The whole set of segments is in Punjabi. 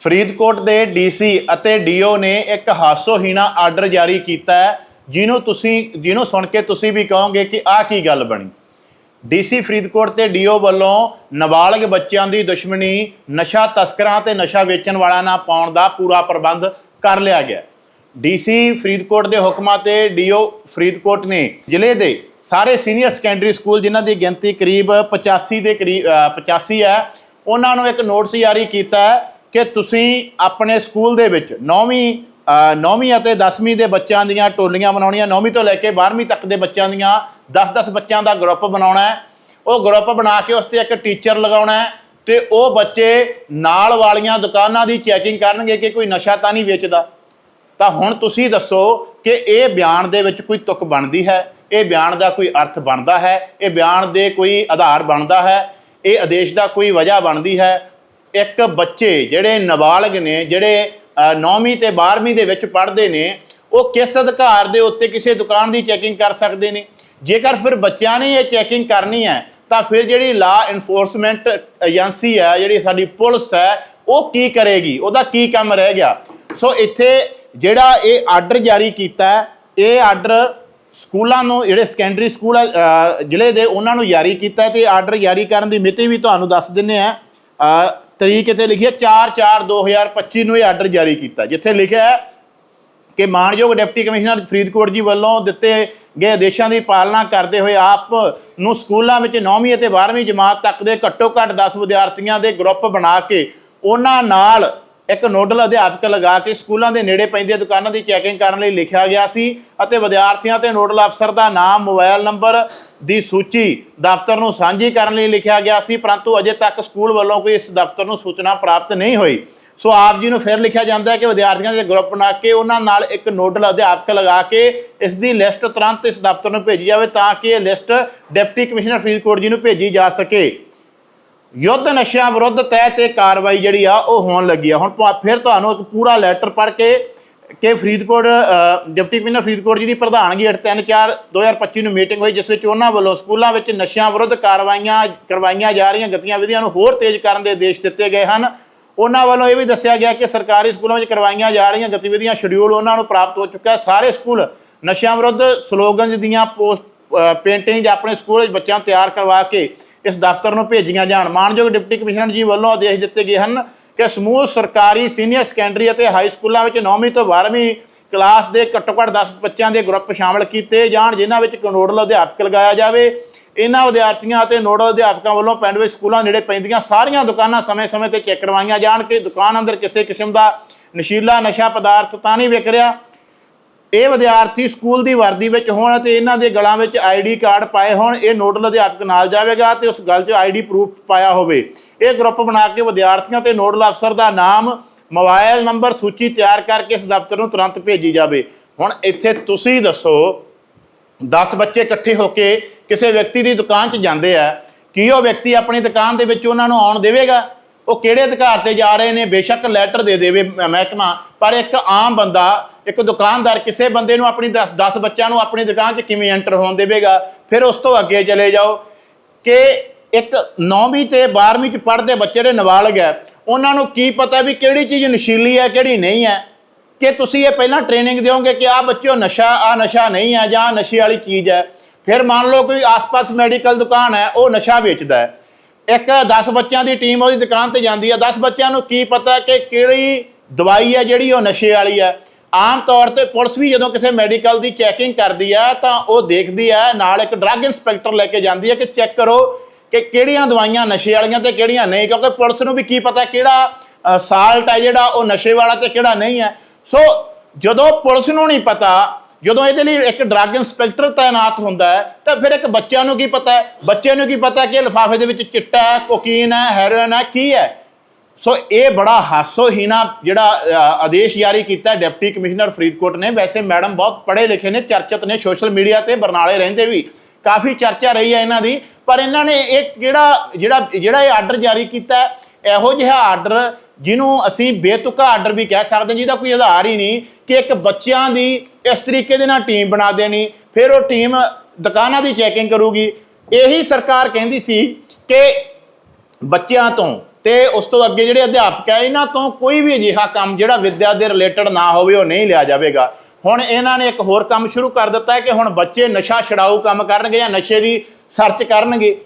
ਫਰੀਦਕੋਟ ਦੇ ਡੀਸੀ ਅਤੇ ਡੀਓ ਨੇ ਇੱਕ ਹਾਸੋਹੀਣਾ ਆਰਡਰ ਜਾਰੀ ਕੀਤਾ ਹੈ ਜਿਹਨੂੰ ਤੁਸੀਂ ਜਿਹਨੂੰ ਸੁਣ ਕੇ ਤੁਸੀਂ ਵੀ ਕਹੋਗੇ ਕਿ ਆਹ ਕੀ ਗੱਲ ਬਣੀ। ਡੀਸੀ ਫਰੀਦਕੋਟ ਤੇ ਡੀਓ ਵੱਲੋਂ ਨਾਬਾਲਗ ਬੱਚਿਆਂ ਦੀ ਦੁਸ਼ਮਣੀ ਨਸ਼ਾ ਤਸਕਰਾਂ ਤੇ ਨਸ਼ਾ ਵੇਚਣ ਵਾਲਿਆਂ ਨਾਲ ਪਾਉਣ ਦਾ ਪੂਰਾ ਪ੍ਰਬੰਧ ਕਰ ਲਿਆ ਗਿਆ। ਡੀਸੀ ਫਰੀਦਕੋਟ ਦੇ ਹੁਕਮਾਂ ਤੇ ਡੀਓ ਫਰੀਦਕੋਟ ਨੇ ਜ਼ਿਲ੍ਹੇ ਦੇ ਸਾਰੇ ਸੀਨੀਅਰ ਸੈਕੰਡਰੀ ਸਕੂਲ ਜਿਨ੍ਹਾਂ ਦੀ ਗਿਣਤੀ ਕਰੀਬ 85 ਦੇ ਕਰੀਬ ਅ, 85 ਹੈ ਉਹਨਾਂ ਨੂੰ ਇੱਕ ਨੋਟਿਸ ਜਾਰੀ ਕੀਤਾ ਹੈ ਕਿ ਤੁਸੀਂ ਆਪਣੇ ਸਕੂਲ ਦੇ ਵਿੱਚ 9ਵੀਂ 9ਵੀਂ ਅਤੇ 10ਵੀਂ ਦੇ ਬੱਚਿਆਂ ਦੀਆਂ ਟੋਲੀਆਂ ਬਣਾਉਣੀਆਂ 9ਵੀਂ ਤੋਂ ਲੈ ਕੇ 12ਵੀਂ ਤੱਕ ਦੇ ਬੱਚਿਆਂ ਦੀਆਂ 10-10 ਬੱਚਿਆਂ ਦਾ ਗਰੁੱਪ ਬਣਾਉਣਾ ਹੈ। ਉਹ ਗਰੁੱਪ ਬਣਾ ਕੇ ਉਸ ਤੇ ਇੱਕ ਟੀਚਰ ਲਗਾਉਣਾ ਹੈ ਤੇ ਉਹ ਬੱਚੇ ਨਾਲ ਵਾਲੀਆਂ ਦੁਕਾਨਾਂ ਦੀ ਚੈਕਿੰਗ ਕਰਨਗੇ ਕਿ ਕੋਈ ਨਸ਼ਾ ਤਾਂ ਨਹੀਂ ਵੇਚਦਾ। ਤਾਂ ਹੁਣ ਤੁਸੀਂ ਦੱਸੋ ਕਿ ਇਹ ਬਿਆਨ ਦੇ ਵਿੱਚ ਕੋਈ ਤੁਕ ਬਣਦੀ ਹੈ? ਇਹ ਬਿਆਨ ਦਾ ਕੋਈ ਅਰਥ ਬਣਦਾ ਹੈ? ਇਹ ਬਿਆਨ ਦੇ ਕੋਈ ਆਧਾਰ ਬਣਦਾ ਹੈ? ਇਹ ਆਦੇਸ਼ ਦਾ ਕੋਈ ਵਜ੍ਹਾ ਬਣਦੀ ਹੈ? ਇੱਕ ਬੱਚੇ ਜਿਹੜੇ ਨਾਬਾਲਗ ਨੇ ਜਿਹੜੇ 9ਵੀਂ ਤੇ 12ਵੀਂ ਦੇ ਵਿੱਚ ਪੜ੍ਹਦੇ ਨੇ ਉਹ ਕਿਸ ਅਧਿਕਾਰ ਦੇ ਉੱਤੇ ਕਿਸੇ ਦੁਕਾਨ ਦੀ ਚੈਕਿੰਗ ਕਰ ਸਕਦੇ ਨੇ? ਜੇਕਰ ਫਿਰ ਬੱਚਿਆਂ ਨੇ ਇਹ ਚੈਕਿੰਗ ਕਰਨੀ ਹੈ ਤਾਂ ਫਿਰ ਜਿਹੜੀ ਲਾ ਇਨਫੋਰਸਮੈਂਟ ਏਜੰਸੀ ਹੈ ਜਿਹੜੀ ਸਾਡੀ ਪੁਲਿਸ ਹੈ ਉਹ ਕੀ ਕਰੇਗੀ? ਉਹਦਾ ਕੀ ਕੰਮ ਰਹਿ ਗਿਆ? ਸੋ ਇੱਥੇ ਜਿਹੜਾ ਇਹ ਆਰਡਰ ਜਾਰੀ ਕੀਤਾ ਇਹ ਆਰਡਰ ਸਕੂਲਾਂ ਨੂੰ ਜਿਹੜੇ ਸੈਕੰਡਰੀ ਸਕੂਲ ਆ, ਜ਼ਿਲ੍ਹੇ ਦੇ ਉਹਨਾਂ ਨੂੰ ਜਾਰੀ ਕੀਤਾ ਹੈ ਤੇ ਆਰਡਰ ਜਾਰੀ ਕਰਨ ਦੀ ਮਿਤੀ ਵੀ ਤੁਹਾਨੂੰ ਦੱਸ ਦਿੰਨੇ ਆ ਤਰੀਕ ਇੱਥੇ ਲਿਖੀ ਹੈ 4/4/2025 ਨੂੰ ਇਹ ਆਰਡਰ ਜਾਰੀ ਕੀਤਾ। ਜਿੱਥੇ ਲਿਖਿਆ ਹੈ ਕਿ ਮਾਨਯੋਗ ਡਿਪਟੀ ਕਮਿਸ਼ਨਰ ਫਰੀਦਕੋਟ ਜੀ ਵੱਲੋਂ ਦਿੱਤੇ ਗਏ ਆਦੇਸ਼ਾਂ ਦੀ ਪਾਲਣਾ ਕਰਦੇ ਹੋਏ ਆਪ ਨੂੰ ਸਕੂਲਾਂ ਵਿੱਚ 9ਵੀਂ ਅਤੇ 12ਵੀਂ ਜਮਾਤ ਤੱਕ ਦੇ ਘੱਟੋ ਘੱਟ 10 ਵਿਦਿਆਰਥੀਆਂ ਦੇ ਗਰੁੱਪ ਬਣਾ ਕੇ ਉਹਨਾਂ ਨਾਲ ਇੱਕ ਨੋਡਲ ਅਧਿਆਪਕ ਲਗਾ ਕੇ ਸਕੂਲਾਂ ਦੇ ਨੇੜੇ ਪੈਂਦੀਆਂ ਦੁਕਾਨਾਂ ਦੀ ਚੈਕਿੰਗ ਕਰਨ ਲਈ ਲਿਖਿਆ ਗਿਆ ਸੀ ਅਤੇ ਵਿਦਿਆਰਥੀਆਂ ਤੇ ਨੋਡਲ ਅਫਸਰ ਦਾ ਨਾਮ, ਮੋਬਾਈਲ ਨੰਬਰ ਦੀ ਸੂਚੀ ਦਫ਼ਤਰ ਨੂੰ ਸਾਂਝੀ ਕਰਨ ਲਈ ਲਿਖਿਆ ਗਿਆ ਸੀ, ਪਰੰਤੂ ਅਜੇ ਤੱਕ ਸਕੂਲ ਵੱਲੋਂ ਕੋਈ ਇਸ ਦਫ਼ਤਰ ਨੂੰ ਸੂਚਨਾ ਪ੍ਰਾਪਤ ਨਹੀਂ ਹੋਈ। ਸੋ ਆਪ ਜੀ ਨੂੰ ਫਿਰ ਲਿਖਿਆ ਜਾਂਦਾ ਹੈ ਕਿ ਵਿਦਿਆਰਥੀਆਂ ਦੇ ਗਰੁੱਪ ਬਣਾ ਕੇ ਉਹਨਾਂ ਨਾਲ ਇੱਕ ਨੋਡਲ ਅਧਿਆਪਕ ਲਗਾ ਕੇ ਇਸ ਦੀ ਲਿਸਟ ਤੁਰੰਤ ਇਸ ਦਫ਼ਤਰ ਨੂੰ ਭੇਜੀ ਜਾਵੇ ਤਾਂ ਕਿ ਇਹ ਲਿਸਟ ਡਿਪਟੀ ਕਮਿਸ਼ਨਰ ਫਰੀਦਕੋਟ ਜੀ ਨੂੰ ਭੇਜੀ ਜਾ ਸਕੇ। ਯੁੱਧ ਨਸ਼ਿਆਂ ਵਿਰੁੱਧ ਤਹਿ ਤੇ ਕਾਰਵਾਈ ਜਿਹੜੀ ਆ ਉਹ ਹੋਣ ਲੱਗੀ ਆ। ਹੁਣ ਪ- ਫਿਰ ਤੁਹਾਨੂੰ ਇੱਕ ਪੂਰਾ ਲੈਟਰ ਪੜ੍ਹ ਕੇ ਕਿ ਫਰੀਦਕੋਟ ਡਿਪਟੀ ਕਮਿਸ਼ਨਰ ਫਰੀਦਕੋਟ ਜੀ ਦੀ ਪ੍ਰਧਾਨਗੀ ਹੇਠ 3/4 2025 ਨੂੰ ਮੀਟਿੰਗ ਹੋਈ, ਜਿਸ ਵਿੱਚ ਉਹਨਾਂ ਵੱਲੋਂ ਸਕੂਲਾਂ ਵਿੱਚ ਨਸ਼ਿਆਂ ਵਿਰੁੱਧ ਕਾਰਵਾਈਆਂ, ਕਰਵਾਈਆਂ ਜਾ ਰਹੀਆਂ ਗਤੀਵਿਧੀਆਂ ਨੂੰ ਹੋਰ ਤੇਜ਼ ਕਰਨ ਦੇ ਆਦੇਸ਼ ਦਿੱਤੇ ਗਏ ਹਨ। ਉਹਨਾਂ ਵੱਲੋਂ ਇਹ ਵੀ ਦੱਸਿਆ ਗਿਆ ਕਿ ਸਰਕਾਰੀ ਸਕੂਲਾਂ ਵਿੱਚ ਕਰਵਾਈਆਂ ਜਾ ਰਹੀਆਂ ਗਤੀਵਿਧੀਆਂ ਸ਼ਡਿਊਲ ਉਹਨਾਂ ਨੂੰ ਪ੍ਰਾਪਤ ਹੋ ਚੁੱਕਾ ਹੈ। ਸਾਰੇ ਸਕੂਲ ਨਸ਼ਿਆਂ ਵਿਰੁੱਧ ਸਲੋਗਨਸ ਦੀਆਂ ਪੋਸਟ ਪੇਂਟਿੰਗ ਆਪਣੇ ਸਕੂਲ ਵਿੱਚ ਬੱਚਿਆਂ ਨੂੰ ਤਿਆਰ ਕਰਵਾ ਕੇ ਇਸ ਦਫ਼ਤਰ ਨੂੰ ਭੇਜੀਆਂ ਜਾਣ। ਮਾਨਯੋਗ ਡਿਪਟੀ ਕਮਿਸ਼ਨਰ ਜੀ ਵੱਲੋਂ ਆਦੇਸ਼ ਦਿੱਤੇ ਗਏ ਹਨ ਕਿ ਸਮੂਹ ਸਰਕਾਰੀ ਸੀਨੀਅਰ ਸੈਕੰਡਰੀ ਅਤੇ ਹਾਈ ਸਕੂਲਾਂ ਵਿੱਚ 9ਵੀਂ ਤੋਂ 12ਵੀਂ ਕਲਾਸ ਦੇ ਘੱਟੋ ਘੱਟ 10 ਬੱਚਿਆਂ ਦੇ ਗਰੁੱਪ ਸ਼ਾਮਲ ਕੀਤੇ ਜਾਣ, ਜਿਨ੍ਹਾਂ ਵਿੱਚ ਇੱਕ ਨੋਡਲ ਅਧਿਆਪਕ ਲਗਾਇਆ ਜਾਵੇ। ਇਹਨਾਂ ਵਿਦਿਆਰਥੀਆਂ ਅਤੇ ਨੋਡਲ ਅਧਿਆਪਕਾਂ ਵੱਲੋਂ ਪਿੰਡ ਵਿੱਚ ਸਕੂਲਾਂ ਨੇੜੇ ਪੈਂਦੀਆਂ ਸਾਰੀਆਂ ਦੁਕਾਨਾਂ ਸਮੇਂ-ਸਮੇਂ ਤੇ ਚੈੱਕ ਕਰਵਾਈਆਂ ਜਾਣ ਕਿ ਦੁਕਾਨ ਅੰਦਰ ਕਿਸੇ ਕਿਸਮ ਦਾ ਨਸ਼ੀਲਾ ਨਸ਼ਾ ਪਦਾਰਥ ਤਾਂ ਨਹੀਂ ਵਿਕ ਰਿਹਾ। ਇਹ ਵਿਦਿਆਰਥੀ ਸਕੂਲ ਦੀ ਵਰਦੀ ਵਿੱਚ ਹੋਣ ਅਤੇ ਇਹਨਾਂ ਦੇ ਗਲਾਂ ਵਿੱਚ ਆਈਡੀ ਕਾਰਡ ਪਾਏ ਹੋਣ, ਇਹ ਨੋਡਲ ਅਧਿਆਪਕ ਨਾਲ ਜਾਵੇਗਾ ਤੇ ਉਸ ਗੱਲ 'ਚ ਆਈਡੀ ਪ੍ਰੂਫ ਪਾਇਆ ਹੋਵੇ। ਇਹ ਗਰੁੱਪ ਬਣਾ ਕੇ ਵਿਦਿਆਰਥੀਆਂ ਤੇ ਨੋਡਲ ਅਫਸਰ ਦਾ ਨਾਮ, ਮੋਬਾਈਲ ਨੰਬਰ, ਸੂਚੀ ਤਿਆਰ ਕਰਕੇ ਇਸ ਦਫ਼ਤਰ ਨੂੰ ਤੁਰੰਤ ਭੇਜੀ ਜਾਵੇ। ਹੁਣ ਇੱਥੇ ਤੁਸੀਂ ਦੱਸੋ 10 ਬੱਚੇ ਇਕੱਠੇ ਹੋ ਕੇ ਕਿਸੇ ਵਿਅਕਤੀ ਦੀ ਦੁਕਾਨ 'ਚ ਜਾਂਦੇ ਆ, ਕੀ ਉਹ ਵਿਅਕਤੀ ਆਪਣੀ ਦੁਕਾਨ ਦੇ ਵਿੱਚ ਉਹਨਾਂ ਨੂੰ ਆਉਣ ਦੇਵੇਗਾ? ਉਹ ਕਿਹੜੇ ਅਧਿਕਾਰ ਤੇ ਜਾ ਰਹੇ ਨੇ? ਬੇਸ਼ੱਕ ਲੈਟਰ ਦੇ ਦੇਵੇ ਮ- ਮਹਿਕਮਾ, ਪਰ ਇੱਕ ਆਮ ਬੰਦਾ ਇੱਕ ਦੁਕਾਨਦਾਰ ਕਿਸੇ ਬੰਦੇ ਨੂੰ ਆਪਣੀ 10 10 ਬੱਚਿਆਂ ਨੂੰ ਆਪਣੀ ਦੁਕਾਨ 'ਚ ਕਿਵੇਂ ਐਂਟਰ ਹੋਣ ਦੇਵੇਗਾ, ਫਿਰ ਉਸ ਤੋਂ ਅੱਗੇ ਚਲੇ ਜਾਓ ਕਿ ਇੱਕ 9ਵੀਂ ਤੇ 12ਵੀਂ 'ਚ ਪੜ੍ਹਦੇ ਬੱਚੇ ਦੇ ਨਾਬਾਲਗ ਹੈ, ਉਹਨਾਂ ਨੂੰ ਕੀ ਪਤਾ ਵੀ ਕਿਹੜੀ ਚੀਜ਼ ਨਸ਼ੀਲੀ ਹੈ, ਕਿਹੜੀ ਨਹੀਂ ਹੈ? ਕਿ ਤੁਸੀਂ ਇਹ ਪਹਿਲਾਂ ਟ੍ਰੇਨਿੰਗ ਦਿਓਗੇ ਕਿ ਆਹ ਬੱਚਿਓ ਨਸ਼ਾ ਆ ਨਸ਼ਾ ਨਹੀਂ ਹੈ ਜਾਂ ਆਹ ਨਸ਼ੇ ਵਾਲੀ ਚੀਜ਼ ਹੈ। ਫਿਰ ਮੰਨ ਲਓ ਕੋਈ ਆਸ-ਪਾਸ ਮੈਡੀਕਲ ਦੁਕਾਨ ਹੈ, ਉਹ ਨਸ਼ਾ ਵੇਚਦਾ ਹੈ। ਇੱਕ 10 ਬੱਚਿਆਂ ਦੀ ਟੀਮ ਉਹਦੀ ਦੁਕਾਨ ਤੇ ਜਾਂਦੀ ਹੈ। 10 ਬੱਚਿਆਂ ਨੂੰ ਕੀ ਪਤਾ ਕਿ ਕਿਹੜੀ ਦਵਾਈ ਹੈ ਜਿਹੜੀ ਉਹ ਨਸ਼ੇ ਵਾਲੀ ਹੈ। ਆਮ ਤੌਰ ਤੇ ਪੁਲਿਸ ਵੀ ਜਦੋਂ ਕਿਸੇ ਮੈਡੀਕਲ ਦੀ ਚੈਕਿੰਗ ਕਰਦੀ ਹੈ ਤਾਂ ਉਹ ਦੇਖਦੀ ਹੈ ਨਾਲ ਇੱਕ ਡਰੱਗ ਇੰਸਪੈਕਟਰ ਲੈ ਕੇ ਜਾਂਦੀ ਹੈ ਕਿ ਚੈੱਕ ਕਰੋ ਕਿ ਕਿਹੜੀਆਂ ਦਵਾਈਆਂ ਨਸ਼ੇ ਵਾਲੀਆਂ ਤੇ ਕਿਹੜੀਆਂ ਨਹੀਂ, ਕਿਉਂਕਿ ਪੁਲਿਸ ਨੂੰ ਵੀ ਕੀ ਪਤਾ ਕਿਹੜਾ ਸਾਲਟ ਹੈ ਜਿਹੜਾ ਉਹ ਨਸ਼ੇ ਵਾਲਾ ਤੇ ਕਿਹੜਾ ਨਹੀਂ ਹੈ ਸੋ ਜਦੋਂ ਪੁਲਿਸ ਨੂੰ ਨਹੀਂ ਪਤਾ, ਜਦੋਂ ਇਹਦੇ ਲਈ ਇੱਕ ਡਰੱਗ ਇੰਸਪੈਕਟਰ ਤਾਇਨਾਤ ਹੁੰਦਾ ਹੈ, ਤਾਂ ਫਿਰ ਇੱਕ ਬੱਚਿਆਂ ਨੂੰ ਕੀ ਪਤਾ ਹੈ? ਬੱਚਿਆਂ ਨੂੰ ਕੀ ਪਤਾ ਕਿ ਲਿਫਾਫੇ ਦੇ ਵਿੱਚ ਚਿੱਟਾ ਹੈ, ਕੋਕੀਨ ਹੈ, ਹੈਰੋਇਨ ਹੈ, ਕੀ ਹੈ? ਸੋ ਇਹ ਬੜਾ ਹਾਸੋਹੀਣਾ ਜਿਹੜਾ ਆਦੇਸ਼ ਜਾਰੀ ਕੀਤਾ ਡਿਪਟੀ ਕਮਿਸ਼ਨਰ ਫਰੀਦਕੋਟ ਨੇ। ਵੈਸੇ ਮੈਡਮ ਬਹੁਤ ਪੜ੍ਹੇ ਲਿਖੇ ਨੇ, ਚਰਚਿਤ ਨੇ ਸੋਸ਼ਲ ਮੀਡੀਆ ਤੇ, ਬਰਨਾਲੇ ਰਹਿੰਦੇ ਵੀ। ਕਾਫੀ ਚਰਚਾ ਰਹੀ ਹੈ ਇਹਨਾਂ ਦੀ। ਪਰ ਇਹਨਾਂ ਨੇ ਇਹ ਜਿਹੜਾ ਜਿਹੜਾ ਜਿਹੜਾ ਇਹ ਆਰਡਰ ਜਾਰੀ ਕੀਤਾ ਇਹੋ ਜਿਹਾ ਆਰਡਰ ਜਿਹਨੂੰ ਅਸੀਂ ਬੇਤੁਕਾ ਆਰਡਰ ਵੀ ਕਹਿ ਸਕਦੇ ਜਿਹਦਾ ਕੋਈ ਆਧਾਰ ਹੀ ਨਹੀਂ ਕਿ ਇੱਕ ਬੱਚਿਆਂ ਦੀ ਇਸ ਤਰੀਕੇ ਦੇ ਨਾਲ ਟੀਮ ਬਣਾ ਦੇਣੀ, ਫਿਰ ਉਹ ਟੀਮ ਦੁਕਾਨਾਂ ਦੀ ਚੈਕਿੰਗ ਕਰੂਗੀ। ਇਹੀ ਸਰਕਾਰ ਕਹਿੰਦੀ ਸੀ ਕਿ ਬੱਚਿਆਂ ਤੋਂ ਤੇ ਉਸ ਤੋਂ ਅੱਗੇ ਜਿਹੜੇ ਅਧਿਆਪਕ ਹੈ, ਇਹਨਾਂ ਤੋਂ ਕੋਈ ਵੀ ਅਜਿਹਾ ਕੰਮ ਜਿਹੜਾ ਵਿੱਦਿਆ ਦੇ ਰਿਲੇਟਡ ਨਾ ਹੋਵੇ, ਉਹ ਨਹੀਂ ਲਿਆ ਜਾਵੇਗਾ। ਹੁਣ ਇਹਨਾਂ ਨੇ ਇੱਕ ਹੋਰ ਕੰਮ ਸ਼ੁਰੂ ਕਰ ਦਿੱਤਾ ਹੈ ਕਿ ਹੁਣ ਬੱਚੇ ਨਸ਼ਾ ਛਡਾਊ ਕੰਮ ਕਰਨਗੇ ਜਾਂ ਨਸ਼ੇ ਦੀ ਸਰਚ ਕਰਨਗੇ।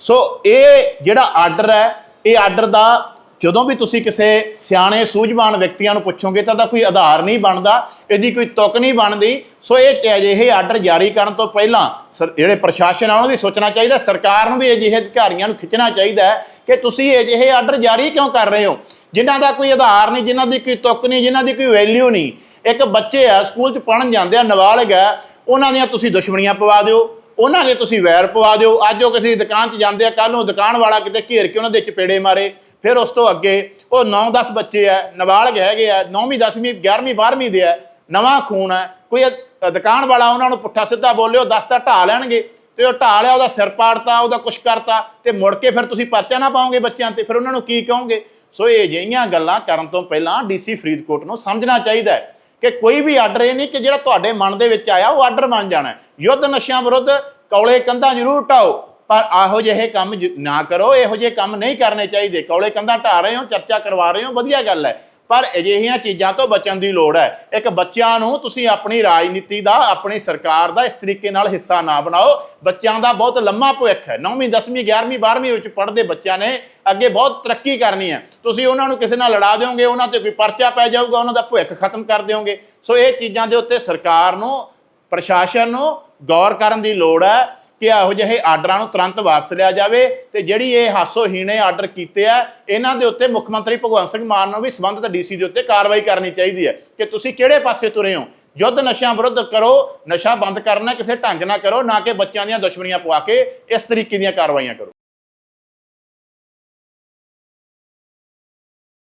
ਸੋ ਇਹ ਜਿਹੜਾ ਆਰਡਰ ਹੈ, ਇਹ ਆਰਡਰ ਦਾ ਜਦੋਂ ਵੀ ਤੁਸੀਂ ਕਿਸੇ ਸਿਆਣੇ, ਸੂਝਵਾਨ ਵਿਅਕਤੀਆਂ ਨੂੰ ਪੁੱਛੋਗੇ ਤਾਂ ਦਾ ਕੋਈ ਆਧਾਰ ਨਹੀਂ ਬਣਦਾ, ਇਹਦੀ ਕੋਈ ਤੁਕ ਨਹੀਂ ਬਣਦੀ। ਸੋ ਇਹ ਅਜਿਹੇ ਆਰਡਰ ਜਾਰੀ ਕਰਨ ਤੋਂ ਪਹਿਲਾਂ ਸਰ- ਜਿਹੜੇ ਪ੍ਰਸ਼ਾਸਨ ਆ, ਉਹਨੂੰ ਵੀ ਸੋਚਣਾ ਚਾਹੀਦਾ, ਸਰਕਾਰ ਨੂੰ ਵੀ ਅਜਿਹੇ ਅਧਿਕਾਰੀਆਂ ਨੂੰ ਖਿੱਚਣਾ ਚਾਹੀਦਾ ਹੈ ਕਿ ਤੁਸੀਂ ਅਜਿਹੇ ਆਰਡਰ ਜਾਰੀ ਕਿਉਂ ਕਰ ਰਹੇ ਹੋ? ਜਿਨ੍ਹਾਂ ਦਾ ਕੋਈ ਆਧਾਰ ਨਹੀਂ, ਜਿਨ੍ਹਾਂ ਦੀ ਕੋਈ ਤੁਕ ਨਹੀਂ, ਜਿਨ੍ਹਾਂ ਦੀ ਕੋਈ ਵੈਲਿਊ ਨਹੀਂ। ਇੱਕ ਬੱਚੇ ਆ, ਸਕੂਲ 'ਚ ਪੜਨ ਜਾਂਦੇ ਆ, ਨਾਬਾਲਗ ਆ, ਉਹਨਾਂ ਦੀਆਂ ਤੁਸੀਂ ਦੁਸ਼ਮਣੀਆਂ ਪਵਾ ਦਿਓ, ਉਹਨਾਂ ਦੇ ਤੁਸੀਂ ਵੈਰ ਪਵਾ ਦਿਓ। ਅੱਜ ਉਹ ਕਿਸੇ ਦੁਕਾਨ 'ਚ ਜਾਂਦੇ ਆ ਕੱਲ ਨੂੰ ਦੁਕਾਨ ਵਾਲਾ ਕਿਤੇ ਘੇਰ ਕੇ ਉਹਨਾਂ ਦੇ ਚਪੇੜੇ ਮਾਰੇ, ਫਿਰ ਉਸ ਤੋਂ ਅੱਗੇ ਉਹ 9-10 ਬੱਚੇ ਆ, ਨਾਬਾਲਗ ਹੈਗੇ ਆ 9ਵੀਂ 10ਵੀਂ 11ਵੀਂ 12ਵੀਂ ਦੇ ਆ, ਨਵਾਂ ਖੂਨ ਹੈ ਕੋਈ ਦੁਕਾਨ ਵਾਲਾ ਉਹਨਾਂ ਨੂੰ ਪੁੱਠਾ ਸਿੱਧਾ ਬੋਲਿਓ 10 ਤਾਂ ਢਾ ਲੈਣਗੇ। ਤੇ ਉਹ ਢਾ ਲਿਆ, ਉਹਦਾ ਸਿਰ ਪਾੜਤਾ, ਉਹਦਾ ਕੁਛ ਕਰਤਾ, ਤੇ ਮੁੜ ਕੇ ਫਿਰ ਤੁਸੀਂ ਪਰਚਾ ਨਾ ਪਾਓਗੇ ਬੱਚਿਆਂ ਤੇ, ਫਿਰ ਉਹਨਾਂ ਨੂੰ ਕੀ ਕਹੋਗੇ? ਸੋ ਇਹ ਜਿਹੀਆਂ ਗੱਲਾਂ ਕਰਨ ਤੋਂ ਪਹਿਲਾਂ ਡੀਸੀ ਫਰੀਦਕੋਟ ਨੂੰ ਸਮਝਣਾ ਚਾਹੀਦਾ ਹੈ ਕਿ ਕੋਈ ਵੀ ਆਰਡਰ ਇਹ ਨਹੀਂ ਕਿ ਜਿਹੜਾ ਤੁਹਾਡੇ ਮਨ ਦੇ ਵਿੱਚ ਆਇਆ, ਉਹ ਆਰਡਰ ਬਣ ਜਾਣਾ ਯੁੱਧ ਨਸ਼ਿਆਂ ਵਿਰੁੱਧ ਕੌਲੇ ਕੰਧਾਂ ਜ਼ਰੂਰ ਢਾਓ, ਪਰ ਇਹੋ ਜਿਹੇ ਕੰਮ ਨਾ ਕਰੋ, ਇਹੋ ਜਿਹੇ ਕੰਮ ਨਹੀਂ ਕਰਨੇ ਚਾਹੀਦੇ। ਕੌਲੇ ਕੰਧਾਂ ਢਾ ਰਹੇ ਹੋ, ਚਰਚਾ ਕਰਵਾ ਰਹੇ ਹੋ, ਵਧੀਆ ਗੱਲ ਹੈ। ਪਰ ਅਜਿਹੀਆਂ ਚੀਜ਼ਾਂ ਤੋਂ ਬਚਣ ਦੀ ਲੋੜ ਹੈ। ਇੱਕ ਬੱਚਿਆਂ ਨੂੰ ਤੁਸੀਂ ਆਪਣੀ ਰਾਜਨੀਤੀ ਦਾ, ਆਪਣੀ ਸਰਕਾਰ ਦਾ ਇਸ ਤਰੀਕੇ ਨਾਲ ਹਿੱਸਾ ਨਾ ਬਣਾਓ। ਬੱਚਿਆਂ ਦਾ ਬਹੁਤ ਲੰਮਾ ਭਵਿੱਖ ਹੈ। 9ਵੀਂ 10ਵੀਂ 11ਵੀਂ 12ਵੀਂ ਵਿੱਚ ਪੜ੍ਹਦੇ ਬੱਚਿਆਂ ਨੇ ਅੱਗੇ ਬਹੁਤ ਤਰੱਕੀ ਕਰਨੀ ਹੈ। ਤੁਸੀਂ ਉਹਨਾਂ ਨੂੰ ਕਿਸੇ ਨਾਲ ਲੜਾ ਦਿਓਗੇ, ਉਹਨਾਂ ਤੇ ਕੋਈ ਪਰਚਾ ਪੈ ਜਾਊਗਾ, ਉਹਨਾਂ ਦਾ ਭਵਿੱਖ ਖਤਮ ਕਰ ਦਿਓਗੇ। ਸੋ ਇਹ ਚੀਜ਼ਾਂ ਦੇ ਉੱਤੇ ਸਰਕਾਰ ਨੂੰ, ਪ੍ਰਸ਼ਾਸਨ ਨੂੰ ਗੌਰ ਕਰਨ ਦੀ ਲੋੜ ਹੈ। ਕਿ ਇਹੋ ਜਿਹੇ ਆਰਡਰਾਂ ਨੂੰ ਤੁਰੰਤ ਵਾਪਸ ਲਿਆ ਜਾਵੇ ਤੇ ਜਿਹੜੀ ਇਹ ਹਾਸੋਹੀਣੇ ਆਰਡਰ ਕੀਤੇ ਆ, ਇਹਨਾਂ ਦੇ ਉੱਤੇ ਮੁੱਖ ਮੰਤਰੀ ਭਗਵੰਤ ਸਿੰਘ ਮਾਨ ਨੂੰ ਵੀ ਸੰਬੰਧਿਤ ਡੀਸੀ ਦੇ ਉੱਤੇ ਕਾਰਵਾਈ ਕਰਨੀ ਚਾਹੀਦੀ ਹੈ ਕਿ ਤੁਸੀਂ ਕਿਹੜੇ ਪਾਸੇ ਤੁਰੇ ਹੋ? ਯੁੱਧ ਨਸ਼ਿਆਂ ਵਿਰੁੱਧ ਕਰੋ, ਨਸ਼ਾ ਬੰਦ ਕਰਨਾ ਕਿਸੇ ਢੰਗ ਨਾਲ ਕਰੋ, ਨਾ ਕਿ ਬੱਚਿਆਂ ਦੀਆਂ ਦੁਸ਼ਮਣੀਆਂ ਪਵਾ ਕੇ ਇਸ ਤਰੀਕੇ ਦੀਆਂ ਕਾਰਵਾਈਆਂ ਕਰੋ।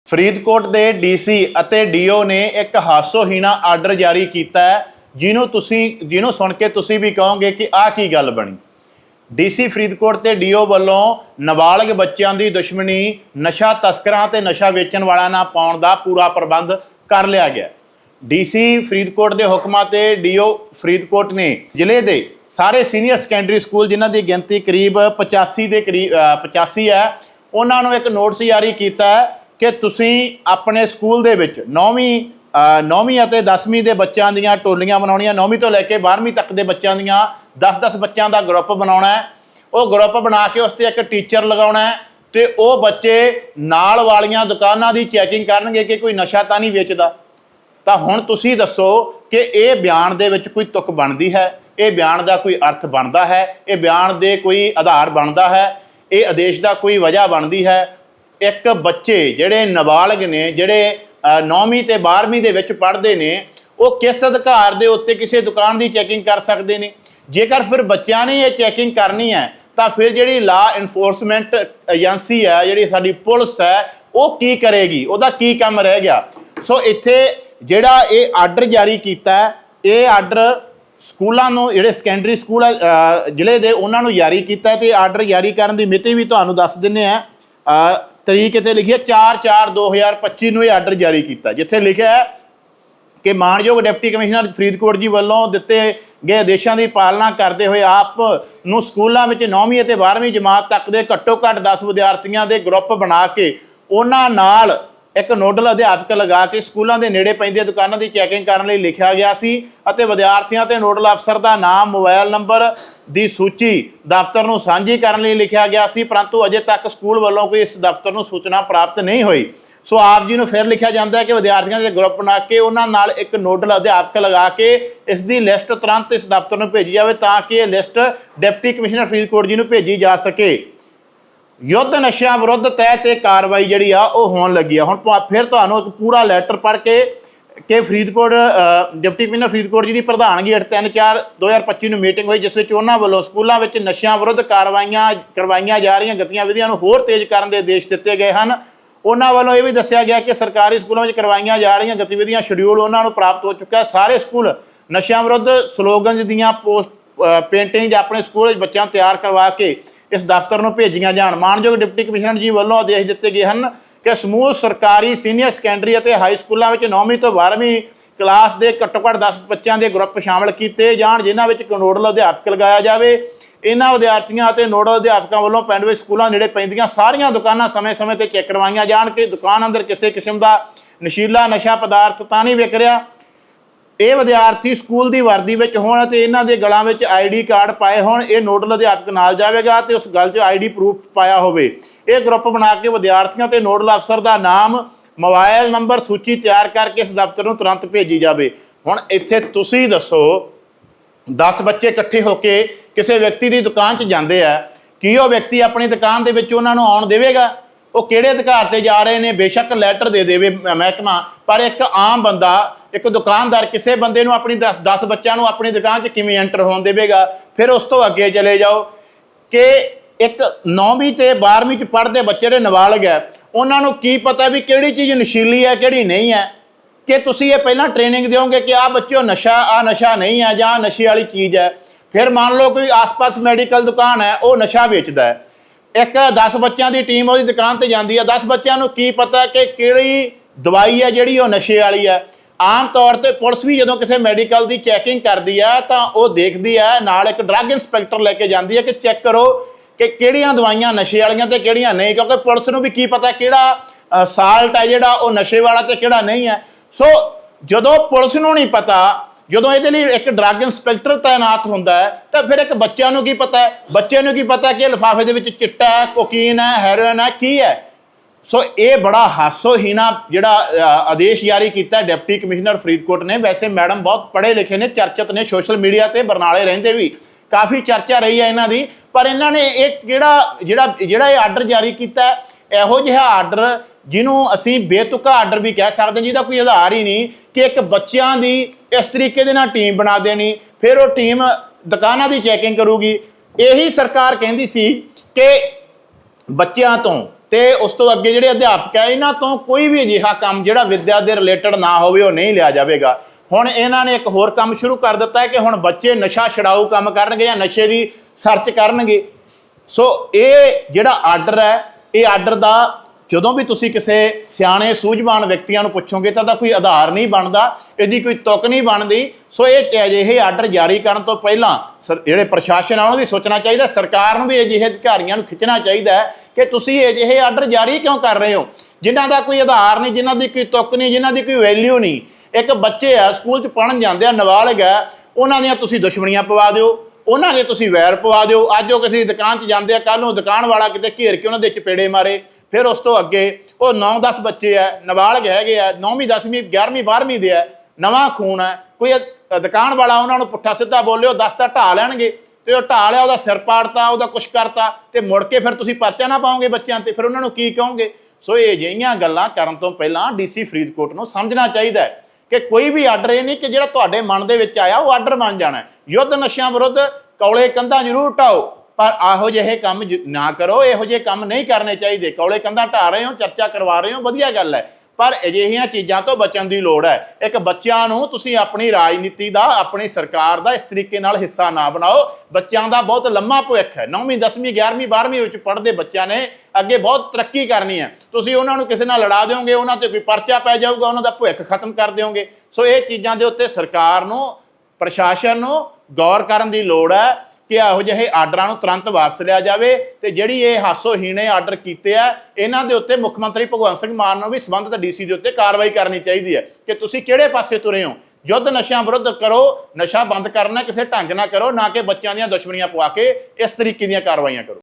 ਫਰੀਦਕੋਟ ਦੇ ਡੀਸੀ ਅਤੇ ਡੀਓ ਨੇ ਇੱਕ ਹਾਸੋਹੀਣਾ ਆਰਡਰ ਜਾਰੀ ਕੀਤਾ ਹੈ ਜਿਹਨੂੰ ਤੁਸੀਂ ਜਿਹਨੂੰ ਸੁਣ ਕੇ ਤੁਸੀਂ ਵੀ ਕਹੋਗੇ ਕਿ ਆਹ ਕੀ ਗੱਲ ਬਣੀ? ਡੀਸੀ ਫਰੀਦਕੋਟ ਤੇ ਡੀਓ ਵੱਲੋਂ ਨਾਬਾਲਗ ਬੱਚਿਆਂ ਦੀ ਦੁਸ਼ਮਣੀ ਨਸ਼ਾ ਤਸਕਰਾਂ ਤੇ ਨਸ਼ਾ ਵੇਚਣ ਵਾਲਿਆਂ ਨਾਲ ਪਾਉਣ ਦਾ ਪੂਰਾ ਪ੍ਰਬੰਧ ਕਰ ਲਿਆ ਗਿਆ। ਡੀਸੀ ਫਰੀਦਕੋਟ ਦੇ ਹੁਕਮਾਂ ਤੇ ਡੀਓ ਫਰੀਦਕੋਟ ਨੇ ਜ਼ਿਲ੍ਹੇ ਦੇ ਸਾਰੇ ਸੀਨੀਅਰ ਸੈਕੰਡਰੀ ਸਕੂਲ ਜਿਨ੍ਹਾਂ ਦੀ ਗਿਣਤੀ ਕਰੀਬ 85 ਦੇ ਕਰੀਬ ਅ, 85 ਹੈ ਉਹਨਾਂ ਨੂੰ ਇੱਕ ਨੋਟਿਸ ਜਾਰੀ ਕੀਤਾ ਕਿ ਤੁਸੀਂ ਆਪਣੇ ਸਕੂਲ ਦੇ ਵਿੱਚ 9ਵੀਂ 9ਵੀਂ ਅਤੇ 10ਵੀਂ ਦੇ ਬੱਚਿਆਂ ਦੀਆਂ ਟੋਲੀਆਂ ਬਣਾਉਣੀਆਂ। 9ਵੀਂ ਤੋਂ ਲੈ ਕੇ 12ਵੀਂ ਤੱਕ ਦੇ ਬੱਚਿਆਂ ਦੀਆਂ 10-10 ਬੱਚਿਆਂ ਦਾ ਗਰੁੱਪ ਬਣਾਉਣਾ ਹੈ। ਉਹ ਗਰੁੱਪ ਬਣਾ ਕੇ ਉਸ ਤੇ ਇੱਕ ਟੀਚਰ ਲਗਾਉਣਾ ਹੈ ਤੇ ਉਹ ਬੱਚੇ ਨਾਲ ਵਾਲੀਆਂ ਦੁਕਾਨਾਂ ਦੀ ਚੈਕਿੰਗ ਕਰਨਗੇ ਕਿ ਕੋਈ ਨਸ਼ਾ ਤਾਂ ਨਹੀਂ ਵੇਚਦਾ। ਤਾਂ ਹੁਣ ਤੁਸੀਂ ਦੱਸੋ ਕਿ ਇਹ ਬਿਆਨ ਦੇ ਵਿੱਚ ਕੋਈ ਤੁਕ ਬਣਦੀ ਹੈ? ਇਹ ਬਿਆਨ ਦਾ ਕੋਈ ਅਰਥ ਬਣਦਾ ਹੈ? ਇਹ ਬਿਆਨ ਦੇ ਕੋਈ ਆਧਾਰ ਬਣਦਾ ਹੈ? ਇਹ ਆਦੇਸ਼ ਦਾ ਕੋਈ ਵਜ੍ਹਾ ਬਣਦੀ ਹੈ? ਇੱਕ ਬੱਚੇ ਜਿਹੜੇ ਨਾਬਾਲਗ ਨੇ, ਜਿਹੜੇ 9ਵੀਂ ਤੇ 12ਵੀਂ ਦੇ ਵਿੱਚ ਪੜ੍ਹਦੇ ਨੇ, ਉਹ ਕਿਸ ਅਧਿਕਾਰ ਦੇ ਉੱਤੇ ਕਿਸੇ ਦੁਕਾਨ ਦੀ ਚੈਕਿੰਗ ਕਰ ਸਕਦੇ ਨੇ? ਜੇਕਰ ਫਿਰ ਬੱਚਿਆਂ ਨੇ ਇਹ ਚੈਕਿੰਗ ਕਰਨੀ ਹੈ, ਤਾਂ ਫਿਰ ਜਿਹੜੀ ਲਾ ਇਨਫੋਰਸਮੈਂਟ ਏਜੰਸੀ ਹੈ, ਜਿਹੜੀ ਸਾਡੀ ਪੁਲਿਸ ਹੈ, ਉਹ ਕੀ ਕਰੇਗੀ? ਉਹਦਾ ਕੀ ਕੰਮ ਰਹਿ ਗਿਆ? ਸੋ ਇੱਥੇ ਜਿਹੜਾ ਇਹ ਆਰਡਰ ਜਾਰੀ ਕੀਤਾ ਇਹ ਆਰਡਰ ਸਕੂਲਾਂ ਨੂੰ, ਜਿਹੜੇ ਸੈਕੰਡਰੀ ਸਕੂਲ ਆ ਜ਼ਿਲ੍ਹੇ ਦੇ, ਉਹਨਾਂ ਨੂੰ ਜਾਰੀ ਕੀਤਾ ਹੈ ਤੇ ਆਰਡਰ ਜਾਰੀ ਕਰਨ ਦੀ ਮਿਤੀ ਵੀ ਤੁਹਾਨੂੰ ਦੱਸ ਦਿੰਨੇ ਆ ਤਰੀਕ ਇੱਥੇ ਲਿਖੀ ਹੈ 4/4/2025 ਨੂੰ ਇਹ ਆਰਡਰ ਜਾਰੀ ਕੀਤਾ। ਜਿੱਥੇ ਲਿਖਿਆ ਹੈ ਕਿ ਮਾਨਯੋਗ ਡਿਪਟੀ ਕਮਿਸ਼ਨਰ ਫਰੀਦਕੋਟ ਜੀ ਵੱਲੋਂ ਦਿੱਤੇ ਗਏ ਆਦੇਸ਼ਾਂ ਦੀ ਪਾਲਣਾ ਕਰਦੇ ਹੋਏ ਆਪ ਨੂੰ ਸਕੂਲਾਂ ਵਿੱਚ 9ਵੀਂ ਅਤੇ 12ਵੀਂ ਜਮਾਤ ਤੱਕ ਦੇ ਘੱਟੋ ਘੱਟ 10 ਵਿਦਿਆਰਥੀਆਂ ਦੇ ਗਰੁੱਪ ਬਣਾ ਕੇ ਉਹਨਾਂ ਨਾਲ ਇੱਕ ਨੋਡਲ ਅਧਿਆਪਕ ਲਗਾ ਕੇ ਸਕੂਲਾਂ ਦੇ ਨੇੜੇ ਪੈਂਦੀਆਂ ਦੁਕਾਨਾਂ ਦੀ ਚੈਕਿੰਗ ਕਰਨ ਲਈ ਲਿਖਿਆ ਗਿਆ ਸੀ ਅਤੇ ਵਿਦਿਆਰਥੀਆਂ ਤੇ ਨੋਡਲ ਅਫਸਰ ਦਾ ਨਾਮ, ਮੋਬਾਈਲ ਨੰਬਰ ਦੀ ਸੂਚੀ ਦਫ਼ਤਰ ਨੂੰ ਸਾਂਝੀ ਕਰਨ ਲਈ ਲਿਖਿਆ ਗਿਆ ਸੀ, ਪਰੰਤੂ ਅਜੇ ਤੱਕ ਸਕੂਲ ਵੱਲੋਂ ਕੋਈ ਇਸ ਦਫ਼ਤਰ ਨੂੰ ਸੂਚਨਾ ਪ੍ਰਾਪਤ ਨਹੀਂ ਹੋਈ। ਸੋ ਆਪ ਜੀ ਨੂੰ ਫਿਰ ਲਿਖਿਆ ਜਾਂਦਾ ਹੈ ਕਿ ਵਿਦਿਆਰਥੀਆਂ ਦੇ ਗਰੁੱਪ ਬਣਾ ਕੇ ਉਹਨਾਂ ਨਾਲ ਇੱਕ ਨੋਡਲ ਅਧਿਆਪਕ ਲਗਾ ਕੇ ਇਸ ਦੀ ਲਿਸਟ ਤੁਰੰਤ ਇਸ ਦਫ਼ਤਰ ਨੂੰ ਭੇਜੀ ਜਾਵੇ ਤਾਂ ਕਿ ਇਹ ਲਿਸਟ ਡਿਪਟੀ ਕਮਿਸ਼ਨਰ ਫਰੀਦਕੋਟ ਜੀ ਨੂੰ ਭੇਜੀ ਜਾ ਸਕੇ। ਯੁੱਧ ਨਸ਼ਿਆਂ ਵਿਰੁੱਧ ਤਹਿ ਤੇ ਕਾਰਵਾਈ ਜਿਹੜੀ ਆ ਉਹ ਹੋਣ ਲੱਗੀ ਆ। ਹੁਣ ਪ- ਫਿਰ ਤੁਹਾਨੂੰ ਇੱਕ ਪੂਰਾ ਲੈਟਰ ਪੜ੍ਹ ਕੇ ਕਿ ਫਰੀਦਕੋਟ ਡਿਪਟੀ ਕਮਿਸ਼ਨਰ ਫਰੀਦਕੋਟ ਜੀ ਦੀ ਪ੍ਰਧਾਨਗੀ 3/4 2025 ਨੂੰ ਮੀਟਿੰਗ ਹੋਈ, ਜਿਸ ਵਿੱਚ ਉਹਨਾਂ ਵੱਲੋਂ ਸਕੂਲਾਂ ਵਿੱਚ ਨਸ਼ਿਆਂ ਵਿਰੁੱਧ ਕਾਰਵਾਈਆਂ ਕਰਵਾਈਆਂ ਜਾ ਰਹੀਆਂ, ਗਤੀਵਿਧੀਆਂ ਨੂੰ ਹੋਰ ਤੇਜ਼ ਕਰਨ ਦੇ ਆਦੇਸ਼ ਦਿੱਤੇ ਗਏ ਹਨ। ਉਹਨਾਂ ਵੱਲੋਂ ਇਹ ਵੀ ਦੱਸਿਆ ਗਿਆ ਕਿ ਸਰਕਾਰੀ ਸਕੂਲਾਂ ਵਿੱਚ ਕਰਵਾਈਆਂ ਜਾ ਰਹੀਆਂ ਗਤੀਵਿਧੀਆਂ ਸ਼ਡਿਊਲ ਉਹਨਾਂ ਨੂੰ ਪ੍ਰਾਪਤ ਹੋ ਚੁੱਕਾ ਹੈ। ਸਾਰੇ ਸਕੂਲ ਨਸ਼ਿਆਂ ਵਿਰੁੱਧ ਸਲੋਗਨਸ ਦੀਆਂ ਪੋਸਟ ਪੇਂਟਿੰਗ ਆਪਣੇ ਸਕੂਲ ਵਿੱਚ ਬੱਚਿਆਂ ਨੂੰ ਤਿਆਰ ਕਰਵਾ ਕੇ ਇਸ ਦਫ਼ਤਰ ਨੂੰ ਭੇਜੀਆਂ ਜਾਣ। ਮਾਨਯੋਗ ਡਿਪਟੀ ਕਮਿਸ਼ਨਰ ਜੀ ਵੱਲੋਂ ਆਦੇਸ਼ ਦਿੱਤੇ ਗਏ ਹਨ ਕਿ ਸਮੂਹ ਸਰਕਾਰੀ ਸੀਨੀਅਰ ਸੈਕੰਡਰੀ ਅਤੇ ਹਾਈ ਸਕੂਲਾਂ ਵਿੱਚ 9ਵੀਂ ਤੋਂ 12ਵੀਂ ਕਲਾਸ ਦੇ ਘੱਟੋ ਘੱਟ 10 ਬੱਚਿਆਂ ਦੇ ਗਰੁੱਪ ਸ਼ਾਮਲ ਕੀਤੇ ਜਾਣ, ਜਿਨ੍ਹਾਂ ਵਿੱਚ ਇੱਕ ਨੋਡਲ ਅਧਿਆਪਕ ਲਗਾਇਆ ਜਾਵੇ। ਇਹਨਾਂ ਵਿਦਿਆਰਥੀਆਂ ਅਤੇ ਨੋਡਲ ਅਧਿਆਪਕਾਂ ਵੱਲੋਂ ਪਿੰਡ ਵਿੱਚ ਸਕੂਲਾਂ ਨੇੜੇ ਪੈਂਦੀਆਂ ਸਾਰੀਆਂ ਦੁਕਾਨਾਂ ਸਮੇਂ-ਸਮੇਂ ਤੇ ਚੈੱਕ ਕਰਵਾਈਆਂ ਜਾਣ ਕਿ ਦੁਕਾਨ ਅੰਦਰ ਕਿਸੇ ਕਿਸਮ ਦਾ ਨਸ਼ੀਲਾ ਨਸ਼ਾ ਪਦਾਰਥ ਤਾਂ ਨਹੀਂ ਵਿਕ ਰਿਹਾ। ਇਹ ਵਿਦਿਆਰਥੀ ਸਕੂਲ ਦੀ ਵਰਦੀ ਵਿੱਚ ਹੋਣ ਅਤੇ ਇਹਨਾਂ ਦੇ ਗਲਾਂ ਵਿੱਚ ਆਈਡੀ ਕਾਰਡ ਪਾਏ ਹੋਣ, ਇਹ ਨੋਡਲ ਅਧਿਆਪਕ ਨਾਲ ਜਾਵੇਗਾ ਤੇ ਉਸ ਗੱਲ 'ਚ ਆਈਡੀ ਪ੍ਰੂਫ ਪਾਇਆ ਹੋਵੇ। ਇਹ ਗਰੁੱਪ ਬਣਾ ਕੇ ਵਿਦਿਆਰਥੀਆਂ ਤੇ ਨੋਡਲ ਅਫਸਰ ਦਾ ਨਾਮ, ਮੋਬਾਈਲ ਨੰਬਰ, ਸੂਚੀ ਤਿਆਰ ਕਰਕੇ ਇਸ ਦਫ਼ਤਰ ਨੂੰ ਤੁਰੰਤ ਭੇਜੀ ਜਾਵੇ। ਹੁਣ ਇੱਥੇ ਤੁਸੀਂ ਦੱਸੋ 10 ਬੱਚੇ ਇਕੱਠੇ ਹੋ ਕੇ ਕਿਸੇ ਵਿਅਕਤੀ ਦੀ ਦੁਕਾਨ 'ਚ ਜਾਂਦੇ ਆ, ਕੀ ਉਹ ਵਿਅਕਤੀ ਆਪਣੀ ਦੁਕਾਨ ਦੇ ਵਿੱਚ ਉਹਨਾਂ ਨੂੰ ਆਉਣ ਦੇਵੇਗਾ? ਉਹ ਕਿਹੜੇ ਅਧਿਕਾਰ ਤੇ ਜਾ ਰਹੇ ਨੇ? ਬੇਸ਼ੱਕ ਲੈਟਰ ਦੇ ਦੇਵੇ ਮ- ਮਹਿਕਮਾ, ਪਰ ਇੱਕ ਆਮ ਬੰਦਾ, ਇੱਕ ਦੁਕਾਨਦਾਰ ਕਿਸੇ ਬੰਦੇ ਨੂੰ ਆਪਣੀ 10 10 ਬੱਚਿਆਂ ਨੂੰ ਆਪਣੀ ਦੁਕਾਨ 'ਚ ਕਿਵੇਂ ਐਂਟਰ ਹੋਣ ਦੇਵੇਗਾ? ਫਿਰ ਉਸ ਤੋਂ ਅੱਗੇ ਚਲੇ ਜਾਓ ਕਿ ਇੱਕ 9ਵੀਂ ਤੇ 12ਵੀਂ 'ਚ ਪੜ੍ਹਦੇ ਬੱਚੇ ਜਿਹੜੇ ਨਾਬਾਲਗ ਹੈ, ਉਹਨਾਂ ਨੂੰ ਕੀ ਪਤਾ ਵੀ ਕਿਹੜੀ ਚੀਜ਼ ਨਸ਼ੀਲੀ ਹੈ, ਕਿਹੜੀ ਨਹੀਂ ਹੈ? ਕਿ ਤੁਸੀਂ ਇਹ ਪਹਿਲਾਂ ਟ੍ਰੇਨਿੰਗ ਦਿਓਗੇ ਕਿ ਆਹ ਬੱਚਿਓ ਨਸ਼ਾ ਆ ਨਸ਼ਾ ਨਹੀਂ ਹੈ ਜਾਂ ਆਹ ਨਸ਼ੇ ਵਾਲੀ ਚੀਜ਼ ਹੈ। ਫਿਰ ਮੰਨ ਲਓ ਕੋਈ ਆਸ-ਪਾਸ ਮੈਡੀਕਲ ਦੁਕਾਨ ਹੈ, ਉਹ ਨਸ਼ਾ ਵੇਚਦਾ ਹੈ। ਇੱਕ 10 ਬੱਚਿਆਂ ਦੀ ਟੀਮ ਉਹਦੀ ਦੁਕਾਨ ਤੇ ਜਾਂਦੀ ਹੈ 10 ਬੱਚਿਆਂ ਨੂੰ ਕੀ ਪਤਾ ਕਿ ਕਿਹੜੀ ਦਵਾਈ ਹੈ ਜਿਹੜੀ ਉਹ ਨਸ਼ੇ ਵਾਲੀ ਹੈ ਆਮ ਤੌਰ ਤੇ ਪੁਲਿਸ ਵੀ ਜਦੋਂ ਕਿਸੇ ਮੈਡੀਕਲ ਦੀ ਚੈਕਿੰਗ ਕਰਦੀ ਹੈ ਤਾਂ ਉਹ ਦੇਖਦੀ ਹੈ ਨਾਲ ਇੱਕ ਡਰੱਗ ਇਨਸਪੈਕਟਰ ਲੈ ਕੇ ਜਾਂਦੀ ਹੈ ਕਿ ਚੈੱਕ ਕਰੋ ਕਿ ਕਿਹੜੀਆਂ ਦਵਾਈਆਂ ਨਸ਼ੇ ਵਾਲੀਆਂ ਤੇ ਕਿਹੜੀਆਂ ਨਹੀਂ, ਕਿਉਂਕਿ ਪੁਲਿਸ ਨੂੰ ਵੀ ਕੀ ਪਤਾ ਕਿਹੜਾ ਸਾਲਟ ਹੈ ਜਿਹੜਾ ਉਹ ਨਸ਼ੇ ਵਾਲਾ ਤੇ ਕਿਹੜਾ ਨਹੀਂ ਹੈ ਸੋ ਜਦੋਂ ਪੁਲਿਸ ਨੂੰ ਨਹੀਂ ਪਤਾ ਜਦੋਂ ਇਹਦੇ ਲਈ ਇੱਕ ਡਰੱਗ ਇੰਸਪੈਕਟਰ ਤਾਇਨਾਤ ਹੁੰਦਾ ਹੈ, ਤਾਂ ਫਿਰ ਇੱਕ ਬੱਚਿਆਂ ਨੂੰ ਕੀ ਪਤਾ ਹੈ? ਬੱਚਿਆਂ ਨੂੰ ਕੀ ਪਤਾ ਕਿ ਲਿਫਾਫੇ ਦੇ ਵਿੱਚ ਚਿੱਟਾ ਹੈ, ਕੋਕੀਨ ਹੈ, ਹੈਰੋਇਨ ਹੈ, ਕੀ ਹੈ? ਸੋ ਇਹ ਬੜਾ ਹਾਸੋਹੀਣਾ ਜਿਹੜਾ ਆਦੇਸ਼ ਜਾਰੀ ਕੀਤਾ ਡਿਪਟੀ ਕਮਿਸ਼ਨਰ ਫਰੀਦਕੋਟ ਨੇ। ਵੈਸੇ ਮੈਡਮ ਬਹੁਤ ਪੜ੍ਹੇ ਲਿਖੇ ਨੇ, ਚਰਚਿਤ ਨੇ ਸੋਸ਼ਲ ਮੀਡੀਆ ਤੇ, ਬਰਨਾਲੇ ਰਹਿੰਦੇ ਵੀ। ਕਾਫੀ ਚਰਚਾ ਰਹੀ ਹੈ ਇਹਨਾਂ ਦੀ। ਪਰ ਇਹਨਾਂ ਨੇ ਇਹ ਕਿਹੜਾ, ਜਿਹੜਾ ਜਿਹੜਾ ਇਹ ਆਰਡਰ ਜਾਰੀ ਕੀਤਾ ਇਹੋ ਜਿਹਾ ਆਰਡਰ ਜਿਹਨੂੰ ਅਸੀਂ ਬੇਤੁਕਾ ਆਰਡਰ ਵੀ ਕਹਿ ਸਕਦੇ ਜਿਹਦਾ ਕੋਈ ਆਧਾਰ ਹੀ ਨਹੀਂ ਕਿ ਇੱਕ ਬੱਚਿਆਂ ਦੀ ਇਸ ਤਰੀਕੇ ਦੇ ਨਾਲ ਟੀਮ ਬਣਾ ਦੇਣੀ, ਫਿਰ ਉਹ ਟੀਮ ਦੁਕਾਨਾਂ ਦੀ ਚੈਕਿੰਗ ਕਰੂਗੀ। ਇਹੀ ਸਰਕਾਰ ਕਹਿੰਦੀ ਸੀ ਕਿ ਬੱਚਿਆਂ ਤੋਂ ਤੇ ਉਸ ਤੋਂ ਅੱਗੇ ਜਿਹੜੇ ਅਧਿਆਪਕ ਹੈ ਇਹਨਾਂ ਤੋਂ ਕੋਈ ਵੀ ਅਜਿਹਾ ਕੰਮ ਜਿਹੜਾ ਵਿੱਦਿਆ ਦੇ ਰਿਲੇਟਡ ਨਾ ਹੋਵੇ, ਉਹ ਨਹੀਂ ਲਿਆ ਜਾਵੇਗਾ। ਹੁਣ ਇਹਨਾਂ ਨੇ ਇੱਕ ਹੋਰ ਕੰਮ ਸ਼ੁਰੂ ਕਰ ਦਿੱਤਾ ਹੈ ਕਿ ਹੁਣ ਬੱਚੇ ਨਸ਼ਾ ਛਡਾਊ ਕੰਮ ਕਰਨਗੇ ਜਾਂ ਨਸ਼ੇ ਦੀ ਸਰਚ ਕਰਨਗੇ। ਸੋ ਇਹ ਜਿਹੜਾ ਆਰਡਰ ਹੈ, ਇਹ ਆਰਡਰ ਦਾ ਜਦੋਂ ਵੀ ਤੁਸੀਂ ਕਿਸੇ ਸਿਆਣੇ, ਸੂਝਵਾਨ ਵਿਅਕਤੀਆਂ ਨੂੰ ਪੁੱਛੋਗੇ ਤਾਂ ਦਾ ਕੋਈ ਆਧਾਰ ਨਹੀਂ ਬਣਦਾ, ਇਹਦੀ ਕੋਈ ਤੁਕ ਨਹੀਂ ਬਣਦੀ। ਸੋ ਇਹ ਅਜਿਹੇ ਆਰਡਰ ਜਾਰੀ ਕਰਨ ਤੋਂ ਪਹਿਲਾਂ ਸਰ- ਜਿਹੜੇ ਪ੍ਰਸ਼ਾਸਨ ਆ, ਉਹਨੂੰ ਵੀ ਸੋਚਣਾ ਚਾਹੀਦਾ, ਸਰਕਾਰ ਨੂੰ ਵੀ ਅਜਿਹੇ ਅਧਿਕਾਰੀਆਂ ਨੂੰ ਖਿੱਚਣਾ ਚਾਹੀਦਾ ਕਿ ਤੁਸੀਂ ਅਜਿਹੇ ਆਰਡਰ ਜਾਰੀ ਕਿਉਂ ਕਰ ਰਹੇ ਹੋ? ਜਿਨ੍ਹਾਂ ਦਾ ਕੋਈ ਆਧਾਰ ਨਹੀਂ, ਜਿਨ੍ਹਾਂ ਦੀ ਕੋਈ ਤੁਕ ਨਹੀਂ, ਜਿਨ੍ਹਾਂ ਦੀ ਕੋਈ ਵੈਲਿਊ ਨਹੀਂ। ਇੱਕ ਬੱਚੇ ਆ, ਸਕੂਲ 'ਚ ਪੜਨ ਜਾਂਦੇ ਆ, ਨਾਬਾਲਗ ਆ, ਉਹਨਾਂ ਦੀਆਂ ਤੁਸੀਂ ਦੁਸ਼ਮਣੀਆਂ ਪਵਾ ਦਿਓ, ਉਹਨਾਂ ਦੇ ਤੁਸੀਂ ਵੈਰ ਪਵਾ ਦਿਓ। ਅੱਜ ਉਹ ਕਿਸੇ ਦੁਕਾਨ 'ਚ ਜਾਂਦੇ ਆ ਕੱਲ ਨੂੰ ਦੁਕਾਨ ਵਾਲਾ ਕਿਤੇ ਘੇਰ ਕੇ ਉਹਨਾਂ ਦੇ ਚਪੇੜੇ ਮਾਰੇ। ਫਿਰ ਉਸ ਤੋਂ ਅੱਗੇ ਉਹ 9-10 ਬੱਚੇ ਆ, ਨਾਬਾਲਗ ਹੈਗੇ ਆ 9ਵੀਂ 10ਵੀਂ 11ਵੀਂ 12ਵੀਂ ਦੇ ਆ, ਨਵਾਂ ਖੂਨ ਹੈ ਕੋਈ ਦੁਕਾਨ ਵਾਲਾ ਉਹਨਾਂ ਨੂੰ ਪੁੱਠਾ ਸਿੱਧਾ ਬੋਲਿਓ 10 ਤਾਂ ਢਾ ਲੈਣਗੇ ਤੇ ਉਹ ਢਾ ਲਿਆ, ਉਹਦਾ ਸਿਰ ਪਾੜਤਾ, ਉਹਦਾ ਕੁਛ ਕਰਤਾ ਤੇ ਮੁੜ ਕੇ ਫਿਰ ਤੁਸੀਂ ਪਰਚਾ ਨਾ ਪਾਓਗੇ ਬੱਚਿਆਂ ਤੇ, ਫਿਰ ਉਹਨਾਂ ਨੂੰ ਕੀ ਕਹੋਗੇ? ਸੋ ਇਹ ਜਿਹੀਆਂ ਗੱਲਾਂ ਕਰਨ ਤੋਂ ਪਹਿਲਾਂ ਡੀਸੀ ਫਰੀਦਕੋਟ ਨੂੰ ਸਮਝਣਾ ਚਾਹੀਦਾ ਹੈ ਕਿ ਕੋਈ ਵੀ ਆਰਡਰ ਇਹ ਨਹੀਂ ਕਿ ਜਿਹੜਾ ਤੁਹਾਡੇ ਮਨ ਦੇ ਵਿੱਚ ਆਇਆ, ਉਹ ਆਰਡਰ ਬਣ ਜਾਣਾ ਯੁੱਧ ਨਸ਼ਿਆਂ ਵਿਰੁੱਧ ਕੌਲੇ ਕੰਧਾਂ ਜ਼ਰੂਰ ਢਾਓ। ਪਰ ਇਹੋ ਜਿਹੇ ਕੰਮ ਜ- ਨਾ ਕਰੋ, ਇਹੋ ਜਿਹੇ ਕੰਮ ਨਹੀਂ ਕਰਨੇ ਚਾਹੀਦੇ। ਕੌਲੇ ਕੰਧਾਂ ਢਾ ਰਹੇ ਹੋ, ਚਰਚਾ ਕਰਵਾ ਰਹੇ ਹੋ, ਵਧੀਆ ਗੱਲ ਹੈ। ਪਰ ਅਜਿਹੀਆਂ ਚੀਜ਼ਾਂ ਤੋਂ ਬਚਣ ਦੀ ਲੋੜ ਹੈ। ਇੱਕ ਬੱਚਿਆਂ ਨੂੰ ਤੁਸੀਂ ਆਪਣੀ ਰਾਜਨੀਤੀ ਦਾ, ਆਪਣੀ ਸਰਕਾਰ ਦਾ ਇਸ ਤਰੀਕੇ ਨਾਲ ਹਿੱਸਾ ਨਾ ਬਣਾਓ। ਬੱਚਿਆਂ ਦਾ ਬਹੁਤ ਲੰਮਾ ਭਵਿੱਖ ਹੈ। 9ਵੀਂ 10ਵੀਂ 11ਵੀਂ 12ਵੀਂ ਵਿੱਚ ਪੜ੍ਹਦੇ ਬੱਚਿਆਂ ਨੇ ਅੱਗੇ ਬਹੁਤ ਤਰੱਕੀ ਕਰਨੀ ਹੈ। ਤੁਸੀਂ ਉਹਨਾਂ ਨੂੰ ਕਿਸੇ ਨਾਲ ਲੜਾ ਦਿਓਗੇ, ਉਹਨਾਂ ਤੇ ਕੋਈ ਪਰਚਾ ਪੈ ਜਾਊਗਾ, ਉਹਨਾਂ ਦਾ ਭਵਿੱਖ ਖਤਮ ਕਰ ਦਿਓਗੇ। ਸੋ ਇਹ ਚੀਜ਼ਾਂ ਦੇ ਉੱਤੇ ਸਰਕਾਰ ਨੂੰ, ਪ੍ਰਸ਼ਾਸਨ ਨੂੰ ਗੌਰ ਕਰਨ ਦੀ ਲੋੜ ਹੈ। ਕਿ ਇਹੋ ਜਿਹੇ ਆਰਡਰਾਂ ਨੂੰ ਤੁਰੰਤ ਵਾਪਸ ਲਿਆ ਜਾਵੇ ਤੇ ਜਿਹੜੀ ਇਹ ਹਾਸੋਹੀਣੇ ਆਰਡਰ ਕੀਤੇ ਆ, ਇਹਨਾਂ ਦੇ ਉੱਤੇ ਮੁੱਖ ਮੰਤਰੀ ਭਗਵੰਤ ਸਿੰਘ ਮਾਨ ਨੂੰ ਵੀ ਸੰਬੰਧਿਤ ਡੀਸੀ ਦੇ ਉੱਤੇ ਕਾਰਵਾਈ ਕਰਨੀ ਚਾਹੀਦੀ ਹੈ ਕਿ ਤੁਸੀਂ ਕਿਹੜੇ ਪਾਸੇ ਤੁਰੇ ਹੋ? ਯੁੱਧ ਨਸ਼ਿਆਂ ਵਿਰੁੱਧ ਕਰੋ, ਨਸ਼ਾ ਬੰਦ ਕਰਨਾ ਕਿਸੇ ਢੰਗ ਨਾਲ ਕਰੋ, ਨਾ ਕਿ ਬੱਚਿਆਂ ਦੀਆਂ ਦੁਸ਼ਮਣੀਆਂ ਪਵਾ ਕੇ ਇਸ ਤਰੀਕੇ ਦੀਆਂ ਕਾਰਵਾਈਆਂ ਕਰੋ।